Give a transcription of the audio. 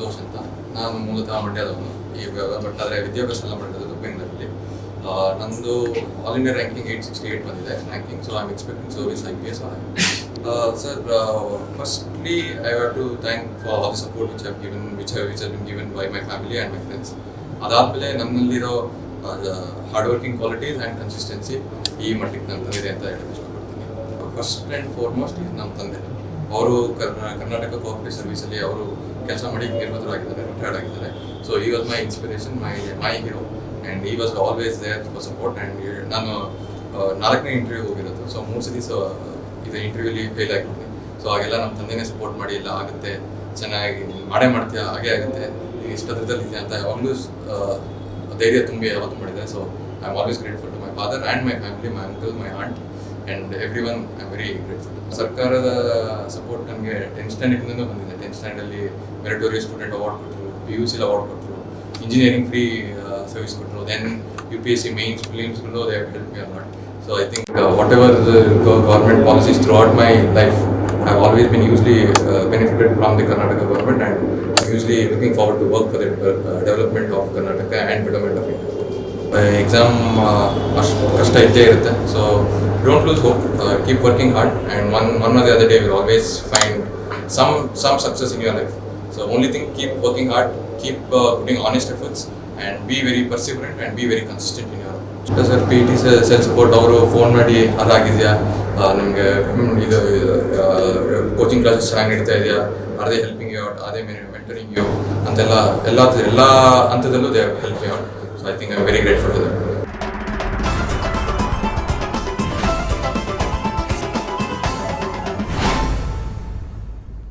ಸಂತೋಷ್ ಅಂತ ನಾನು ಮೂಲತಃ ಮಂಡ್ಯದವನು ಈಗ ಬಟ್ ಆದರೆ ವಿದ್ಯಾಭ್ಯಾಸ ಎಲ್ಲ ಮಾಡಿರೋದು ಬೆಂಗಳೂರಲ್ಲಿ ನಂದು all India ranking eight sixty eight ಬಂದಿದೆ ranking so I am expecting service I P S sir firstly I have to thank for all support which have given which which have been given by my family and my friends ಅದಾದಮೇಲೆ ನಮ್ಮಲ್ಲಿರೋ hard working qualities and consistency ಈ ಮಟ್ಟಿಗೆ ನನ್ನ ತಂದಿದೆ ಅಂತ ಹೇಳೋದು ಇಷ್ಟಪಡ್ತೀನಿ. First and foremost ನಮ್ಮ ತಂದೆ. ಅವರು ಕರ್ನಾಟಕ ಕೋಆಪರೇಟಿವ್ ಸರ್ವಿಸಲ್ಲಿ ಅವರು ಕೆಲಸ ಮಾಡಿ ನಿರ್ಮಿತರಾಗಿದ್ದಾರೆ ರಿಟೈರ್ಡ್ ಆಗಿದ್ದಾರೆ. So he was my inspiration my my hero and he was always there for support and ನಾನು ನಾಲ್ಕನೇ ಇಂಟರ್ವ್ಯೂ ಹೋಗಿರೋದು. ಸೊ ಮೂರು ಸತಿ ಸೊ, ಇದು ಇಂಟರ್ವ್ಯೂಲಿ ಫೇಲ್ ಆಗಿದ್ದೀನಿ ಸೊ ಹಾಗೆಲ್ಲ ನಮ್ಮ ತಂದೆನೇ ಸಪೋರ್ಟ್ ಮಾಡಿ, ಇಲ್ಲ, ಆಗುತ್ತೆ. ಚೆನ್ನಾಗಿ ನೀನ್ ಮಾಡೇ ಮಾಡ್ತೀಯಾ? ಹಾಗೆ ಆಗುತ್ತೆ. ಇಷ್ಟ ಇಷ್ಟದಲ್ಲಿ ಇದೆ ಅಂತ ಯಾವಾಗಲೂ ಧೈರ್ಯ ತುಂಬಿ ಯಾವತ್ತು ಮಾಡಿದ್ದಾರೆ. So I am always grateful to my father and my family my uncle my aunt and everyone very grateful ಸರ್ಕಾರದ ಸಪೋರ್ಟ್ ನನಗೆ ಟೆಂತ್ ಸ್ಟ್ಯಾಂಡರ್ಡ್ನಿಂದ ಬಂದಿದೆ. ಟೆನ್ ಸ್ಟ್ಯಾಂಡರ್ಡಲ್ಲಿ ಮೆರಿಟೋರಿಯಸ್ ಸ್ಟೂಡೆಂಟ್ ಅವಾರ್ಡ್ ಕೊಟ್ಟರು ಪಿ ಯು ಸಿಲಿ ಅವಾರ್ಡ್ ಕೊಟ್ಟರು ಇಂಜಿನಿಯರಿಂಗ್ ಫ್ರೀ ಸರ್ವಿಸ್ ಕೊಟ್ಟರು then U P S C mains ಫಿಲಿಮ್ಸ್ಗಳು they help me not so I think whatever government policies throughout my life I always been usually benefited from the Karnataka government and usually looking forward to work for the development of Karnataka and betterment of India exam ಅಷ್ಟು ಕಷ್ಟ ಇದ್ದೇ ಇರುತ್ತೆ. So don't lose hope keep working hard and one one or the other day will always find some some success in your life so only thing keep working hard keep putting honest efforts and be very perseverant and be very consistent in your sir P T cell support ಅವರು phone ಮಾಡಿ ಅದಾಗಿದೆಯಾ ನಿಮಗೆ ಇದು coaching classes ಚೆನ್ನಾಗಿ ನಡೀತಾ ಇದೆಯಾ? ಅದೇ helping you out ಅದೇ ಮೆಂಟರಿಂಗ್ ಯು ಅಂತೆಲ್ಲ, ಎಲ್ಲ ಎಲ್ಲ ಹಂತದಲ್ಲೂ they help you out so I think I very grateful to them